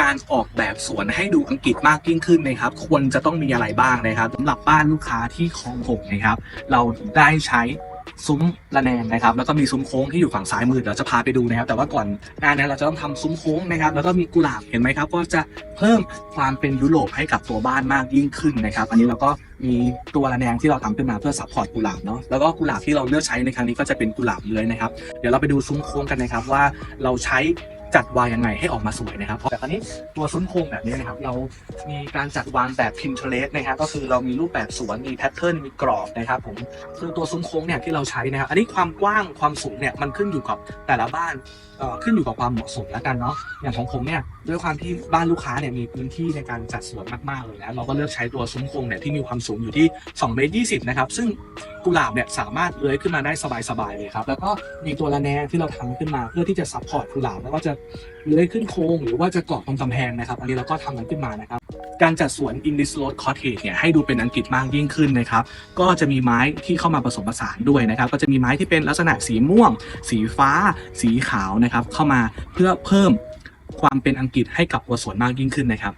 การออกแบบสวนให้ดูอังกฤษมากยิ่งขึ้นนะครับ ควรจะต้องมีอะไรบ้างนะครับสำหรับบ้านลูกค้าที่คลองหกนะครับ เราได้ใช้ซุ้มระแนงนะครับ แล้วก็มีซุ้มโค้งที่อยู่ฝั่งซ้ายมือเดี๋ยวจะพาไปดูนะครับ แต่ว่าก่อนหน้านนั้นเราจะต้องทำซุ้มโค้งนะครับ แล้วก็มีกุหลาบเห็นไหมครับ ก็จะเพิ่มความเป็นยุโรปให้กับตัวบ้านมากยิ่งขึ้นนะครับ อันนี้เราก็มีตัวระแนงที่เราทำขึ้นมาเพื่อซัพพอร์ตกุหลาบเนาะ แล้วก็กุหลาบที่เราเลือกใช้ในครั้งนี้ก็จะเป็นกุหลาบเลยนะครับ เดี๋ยวเราไปดูซุ้มโค้งกันนะครับว่าเราใช้ จัดวางยังไงให้ออกมาสวยนะครับแต่คราวนี้ตัวซุ้มโค้งแบบนี้นะครับ เรามีการจัดวางแบบ Pinterest นะครับก็คือเรามีรูปแบบสวนมีแพทเทิร์นมีกรอบนะครับผมคือตัวซุ้มโค้งเนี่ยที่เราใช้นะครับ อันนี้ความกว้างความสูงเนี่ยมันขึ้นอยู่กับแต่ละบ้านขึ้นอยู่กับความเหมาะสมแล้วกันเนาะอย่างของผมเนี่ยด้วยความที่บ้านลูกค้าเนี่ยมีพื้นที่ในการจัดสวนมากๆเลยนะเราก็เลือกใช้ตัวซุ้มโค้งเนี่ยที่มีความสูงอยู่ที่2เมตร20นะครับซึ่งกุหลาบเนี่ยสามารถเลื้อยขึ้นมาได้สบายๆเลยครับแล้วก็มีตัวระแนงที่เราทำขึ้นมาเพื่อที่จะซัพพอร์ตกุหลาบแล้วก็จะเลื้อยขึ้นโค้งหรือว่าจะเกาะตรงกำแพงนะครับ อันนี้เราก็ทำมันขึ้นมานะครับ การจัดสวน English Road Cottage เนี่ยให้ดูเป็นอังกฤษมากยิ่งขึ้นนะครับ ก็จะมีไม้ที่เข้ามาผสมผสานด้วยนะครับ ก็จะมีไม้ที่เป็นลักษณะสีม่วง สีฟ้า สีขาวนะครับ เข้ามาเพื่อเพิ่มความเป็นอังกฤษให้กับตัวสวนมากยิ่งขึ้นนะครับ